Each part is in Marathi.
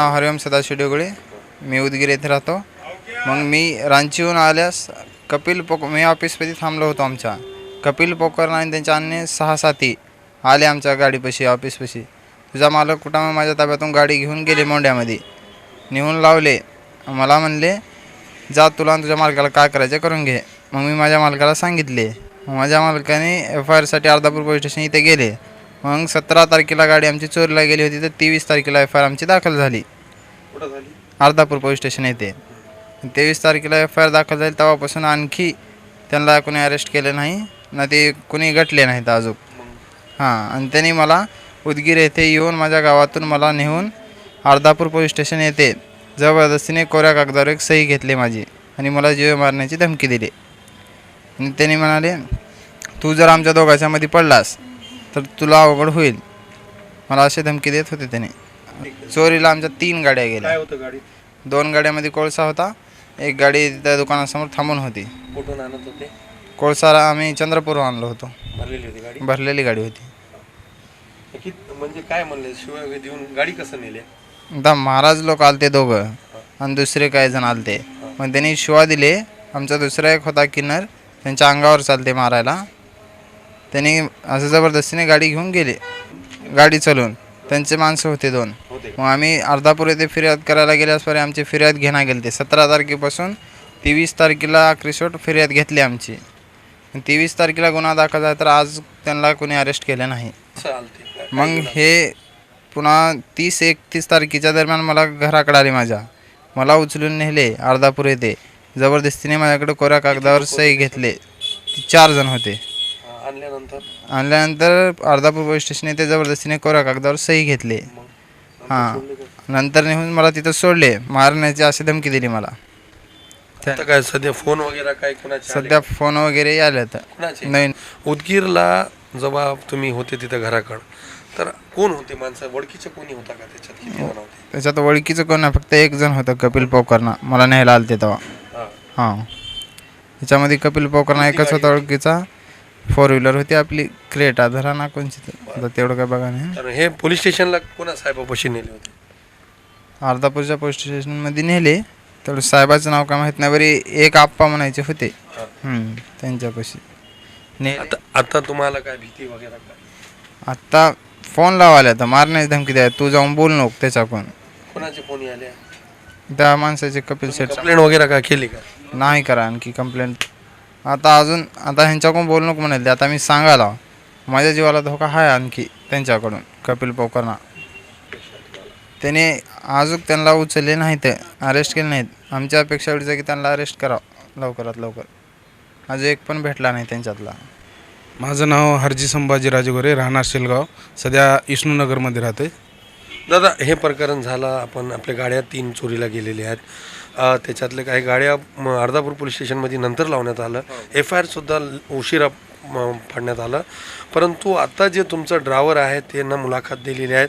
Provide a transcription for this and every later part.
नाव हरिओम सदाशिव डेगुळे मी उदगीर येथे राहतो. मग मी रांचीहून आल्यास कपिल पोक मी ऑफिसमध्ये थांबलो होतो आमच्या. कपिल पोकरण आणि त्यांच्या अन्य सहा साथी आले आमच्या गाडीपाशी ऑफिसपाशी. तुझा मालक कुठं मग माझ्या ताब्यातून गाडी घेऊन गेले मोंड्यामध्ये नेऊन लावले. मला म्हणले जा तुला तुझ्या मालकाला काय करायचं करून घे. मग मी माझ्या मालकाला सांगितले. माझ्या मालकाने एफ आय आरसाठी अर्धापूर पोलीस स्टेशन इथे गेले. मग सतरा तारखेला गाडी आमची चोरीला गेली होती तर तेवीस तारखेला एफ आय आर आमची दाखल झाली. कुठं झाली? अर्धापूर पोलीस स्टेशन येथे तेवीस तारखेला एफ आय आर दाखल झाली तेव्हापासून आणखी त्यांना कोणी अरेस्ट केले नाही ना ते कोणी गटले नाहीत अजून. हां आणि त्यांनी मला उदगीर येथे येऊन माझ्या गावातून मला नेऊन अर्धापूर पोलीस स्टेशन येथे जबरदस्तीने कोऱ्या कागदावर एक सही घेतली माझी आणि मला जीव मारण्याची धमकी दिली. आणि त्यांनी म्हणाले तू जर आमच्या दोघांच्यामध्ये पडलास तर तुला अवघड होईल. मला अशी धमकी देत होते त्याने. चोरीला आमच्या तीन गाड्या गेल्या. काय होतं गाडीत दोन गाड्यामध्ये कोळसा होता एक गाडी त्या दुकानासमोर थांबून होती. कुठून आणत होते? कोळसा आम्ही चंद्रपूरहून आणलो होतो. भरलेली होती गाडी? भरलेली गाडी होती. कित म्हणजे काय म्हणले शिवाय देऊन गाडी कसं नेले? आता महाराज लोक आलते दोघं आणि दुसरे काही जण आलते. मग त्यांनी शिवा दिले आमचा दुसरा एक होता किन्नर त्यांच्या अंगावर चालते मारायला. त्यांनी असं जबरदस्तीने गाडी घेऊन गेले गाडी चालवून त्यांचे माणसं होते दोन. होते. मग आम्ही अर्धापूर येथे फिर्याद करायला गेल्यास परी आमची फिर्याद घेण्यात गेली ते सतरा तारखेपासून तेवीस तारखेला अक्रिसोट फिर्याद घेतली आमची. तेवीस तारखेला गुन्हा दाखल झाला तर आज त्यांना कोणी अरेस्ट केलं नाही. मग हे पुन्हा तीस एकतीस तारखेच्या दरम्यान मला घराकडे आले माझ्या. मला उचलून नेले अर्धापूर येथे. जबरदस्तीने माझ्याकडे कोऱ्या कागदावर सही घेतले. ती चार जण होते. आणल्यानंतर? आणल्यानंतर अर्धापूर पोलीस स्टेशन येथे जबरदस्तीने कोऱ्या कागदावर सही घेतले. हां? नंतर नेऊन मला तिथं सोडले. मारण्याची अशी धमकी दिली मला. आता काय सध्या फोन वगैरे काय कोणाचे आले? सध्या फोन वगैरे आले तर कोणाचे? नवीन उदगीरला जेव्हा तुम्ही होते तिथं घराकडं. तर कोण होते माणसं? ओळखीचे कोणी होता का त्याच्यात? किती जण होते? त्याच्यात ओळखीचं कोण नाही फक्त एक जण होतं कपिल पोकरना मला न्यायला आलते तेव्हा. हा. हां. त्याच्यामध्ये कपिल पोकरना एकच होता? ओळखीचा. फोर व्हीलर होती आपली. क्रेटा धरा ना कोणची तर. आता तेवढं काय बघा नाही. तर हे पोलीस स्टेशनला कोणा साहेबापाशी नेले होते. अर्धापूरच्या पोलीस स्टेशनमध्ये नेले. तेवढं साहेबाचं नाव काय माहीत नाही. बरी एक आप्पा म्हणायचे होते. हा. हम्म, त्यांच्यापाशी. ने आता आता तुम्हाला काय भीती वगैरे काय? आत्ता फोन लावायला तर मारण्याची धमकी द्या. तू जाऊन बोल नको त्याच्याकडून. कोणाचे फोन आले त्या माणसाचे कपिल शेठ कंप्लेंट वगैरे काय केली का? नाही करा. आणखी कंप्लेंट आता अजून आता ह्यांच्याकडून बोलू नको म्हणाले. आता मी सांगायला माझ्या जीवाला धोका आहे आणखी त्यांच्याकडून कपिल पोकरना त्याने अजून त्यांना उचलले नाहीत अरेस्ट केले नाहीत. आमच्या अपेक्षा एवढीच आहे की त्यांना अरेस्ट करावं लवकरात लवकर. अजून एक पण भेटला नाही त्यांच्यातला. माझं नाव हरजी संभाजी राजगोरे राहणार शेलगाव. सध्या विष्णूनगरमध्ये राहते दादा हे प्रकरण झालं आपण आपल्या गाड्या तीन चोरीला गेलेल्या आहेत. अ, त्याच्यातले काही गाड्या अर्धापूर पोलीस स्टेशनमध्ये नंतर लावण्यात आलं. एफ आय आरसुद्धा उशिरा फाडण्यात आलं. परंतु आता जे तुमचं ड्रायव्हर आहे त्यांना मुलाखत दिलेली आहेत.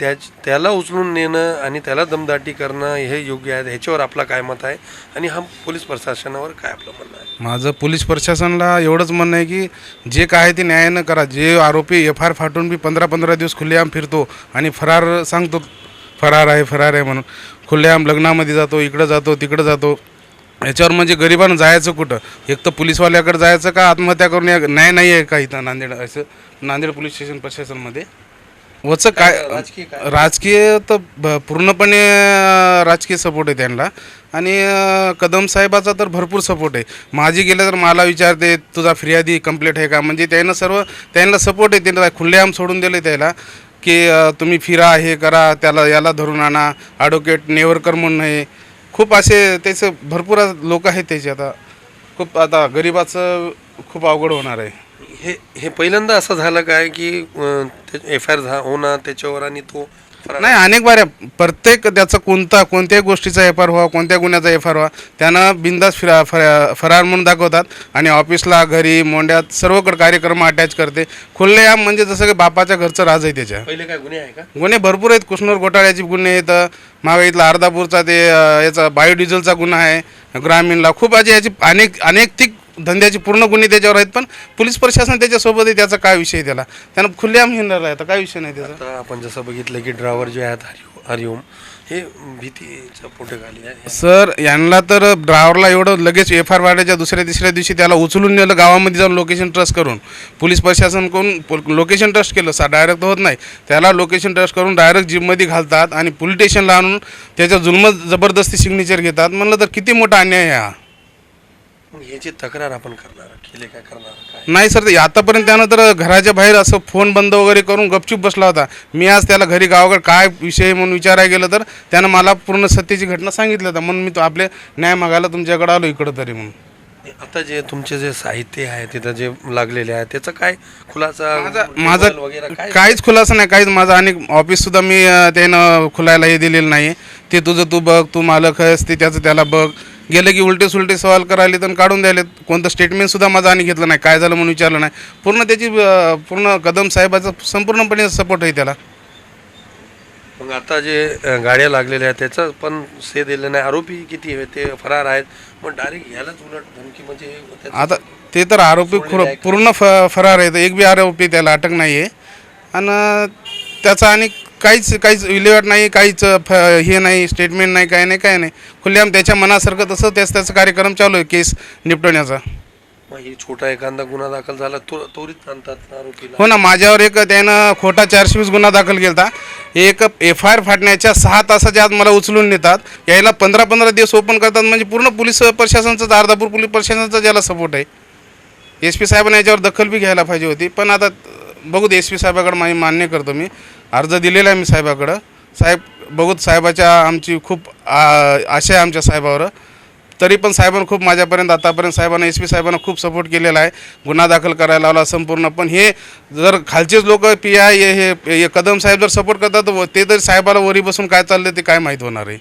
त्या त्याला उचलून नेणं आणि त्याला दमदाटी करणं हे योग्य आहे. ह्याच्यावर आपलं काय मत आहे? आणि हा पोलीस प्रशासनावर काय आपलं म्हणणं आहे? माझं पोलीस प्रशासनाला एवढंच म्हणणं आहे की जे काय आहे ते न्यायानं करा. जे आरोपी एफ आर फाटून बी पंधरा पंधरा दिवस खुलेआम फिरतो आणि फरार सांगतो फरार आहे फरार आहे म्हणून. खुलेआम लग्नामध्ये जातो इकडं जातो तिकडं जातो. याच्यावर म्हणजे गरिबानं जायचं कुठं? एक तर पोलीसवाल्याकडे जायचं का आत्महत्या करून या न्याय नाही आहे का इथं नांदेड असं नांदेड पोलीस स्टेशन प्रशासनमध्ये? वचं काय राजकीय काय? राजकीय तर ब- पूर्णपणे अं, राजकीय सपोर्ट आहे त्यांना. आणि अं, कदम साहेबाचा तर भरपूर सपोर्ट आहे. माझी गेलं तर मला विचारते तुझा फिर्यादी कंप्लीट आहे का? म्हणजे त्यांना सर्व त्यांना सपोर्ट आहे. त्यांना खुलेआम सोडून दिले त्याला की अं, तुम्ही फिरा हे करा त्याला याला धरून आणा. ॲडव्होकेट नेवरकर म्हणून आहे. खूप असे त्याचं भरपूर लोक आहेत त्याचे आता. खूप आता गरिबाचं खूप अवघड होणार आहे. हे हे पहिल्यांदा असं झालं काय की एफ आय आर होणं त्याच्यावर आणि तो नाही अनेक बाऱ्या प्रत्येक त्याचा कोणता कोणत्याही गोष्टीचा एफ आर व्हा कोणत्या गुन्ह्याचा एफ आर व्हा त्यानं बिंदास फिरा फरा फरार म्हणून दाखवतात आणि ऑफिसला घरी मोंड्यात सर्वकडे कार्यक्रम अटॅच करते. खुल्लेआम म्हणजे जसं की बापाच्या घरचं राज आहे त्याच्या. पहिले काय गुन्हे आहे का? गुन्हे भरपूर आहेत कृष्णूर घोटाळ्याचे गुन्हे आहेत मागे इथला अर्धापूरचा ते याचा बायोडिझेलचा गुन्हा आहे ग्रामीणला खूप असे याची अनेक अनेक धंद्याचे पूर्ण गुन्हे त्याच्यावर आहेत पण पोलीस प्रशासन त्याच्यासोबत आहे त्याचा काय विषय त्याला? त्यानं खुल्लेआम हिंडला आहे तर काय विषय नाही त्याचा? आता आपण जसं बघितलं की ड्रायव्हर जे आहेत हरिओ हरिओम हे भीतीचं पोटे खाली आहे. सर यांना तर ड्रायव्हरला एवढं लगेच एफ आर वाढायच्या दुसऱ्या तिसऱ्या दिवशी त्याला उचलून नेलं गावामध्ये जाऊन लोकेशन ट्रस्ट करून. पोलीस प्रशासनकडून लोकेशन ट्रस्ट केलं सा डायरेक्ट होत नाही. त्याला लोकेशन ट्रस्ट करून डायरेक्ट जीपमध्ये घालतात आणि पोलीस स्टेशनला आणून त्याच्या जुलम जबरदस्ती सिग्नेचर घेतात. म्हणलं तर किती मोठा अन्याय आहे हा. मग याची तक्रार आपण करणार केले काय करणार काय? नाही सर ते आतापर्यंत त्यानं तर घराच्या बाहेर असं फोन बंद वगैरे करून गपचूप बसला होता. मी आज त्याला घरी गावाकडे काय विषय म्हणून विचारायला गेलं तर त्यानं मला पूर्ण सत्याची घटना सांगितलं होतं. म्हणून मी तो आपले न्याय मागायला तुमच्याकडे आलो इकडं तरी म्हणून. आता जे तुमचे जे साहित्य आहे तिथं जे लागलेले आहे त्याचा काय खुलासा माझा वगैरे काहीच खुलासा नाही काहीच माझा आणि ऑफिस सुद्धा मी त्यानं खुलायला हे दिलेलं नाही. ते तुझं तू बघ तू मालक आहेस ते त्याचं त्याला बघ. गेलं की उलटे सुलटे सवाल करायले तर काढून द्यायले कोणतं स्टेटमेंट सुद्धा माझं आणि घेतलं नाही. काय झालं म्हणून विचारलं नाही. पूर्ण त्याची पूर्ण कदम साहेबाचा संपूर्णपणे सपोर्ट आहे त्याला. मग आता जे गाड्या लागलेल्या आहेत त्याचं पण से दिलं नाही. आरोपी किती आहे ते फरार आहेत. मग डायरेक्ट यालाच उलट धमकी म्हणजे आता ते तर आरोपी खुर पूर्ण फ फरार आहेत. एक बी आरोपी त्याला अटक नाही आहे आणि त्याचा आणि काहीच काहीच विल्हेवाट नाही काहीच फ हे नाही स्टेटमेंट नाही काय नाही काय नाही. खुलेआम त्याच्या मनासारखं तसं त्याच त्याचा कार्यक्रम चालू आहे केस निपटवण्याचा. मग ही छोटा एखादा गुन्हा दाखल झाला तो त्वरित आणतात आरोपीला? हो ना माझ्यावर एक त्यानं खोटा चारशे वीस गुन्हा दाखल केला एक एफ आय आर फाटण्याच्या सहा तासाच्या आत मला उचलून नेतात. यायला पंधरा पंधरा दिवस ओपन करतात म्हणजे पूर्ण पोलीस प्रशासनाचा अर्धापूर पोलीस प्रशासनाचा ज्याला सपोर्ट आहे. एस पी साहेबांनी याच्यावर दखल बी घ्यायला पाहिजे होती. पण आता बघू एस पी साहेबाकडं मी मान्य करतो मी. अर्ज दिलेला आहे मी साहेबाकडं. साहेब बघूत साहेबाच्या आमची खूप आ, आशा आहे आमच्या साहेबावर. तरी पण साहेबांनी खूप माझ्यापर्यंत आतापर्यंत साहेबांना एस पी साहेबांना खूप सपोर्ट केलेला आहे. गुन्हा दाखल करायला लावला संपूर्ण. पण हे जर खालचेच लोक पी आय हे हे कदम साहेब जर सपोर्ट करतात व ते तरी साहेबाला वरी बसून काय चाललं ते काय माहीत होणार आहे.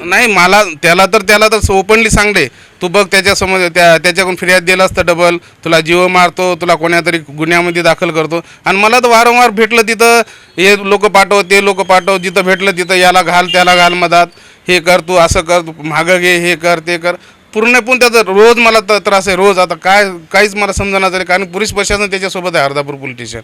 नाही मला त्याला तर त्याला तर ओपनली सांगते तू बघ त्याच्यासमोर त्या त्याच्याकडून फिर्याद दिला असतं डबल तुला जीव मारतो तुला कोण्यातरी गुन्ह्यामध्ये दाखल करतो. आणि मला तर वारंवार भेटलं तिथं. हे लोक पाठव ते लोक पाठव. जिथं भेटलं तिथं याला घाल त्याला घाल मधात. हे कर तू असं कर तू मागं घे हे कर ते कर. पूर्णपूर्ण त्याचा रोज मला त्रास आहे रोज. आता काय काहीच मला समजणार नाही कारण पोलीस प्रशासन त्याच्यासोबत आहे अर्धापूर पोलीस स्टेशन.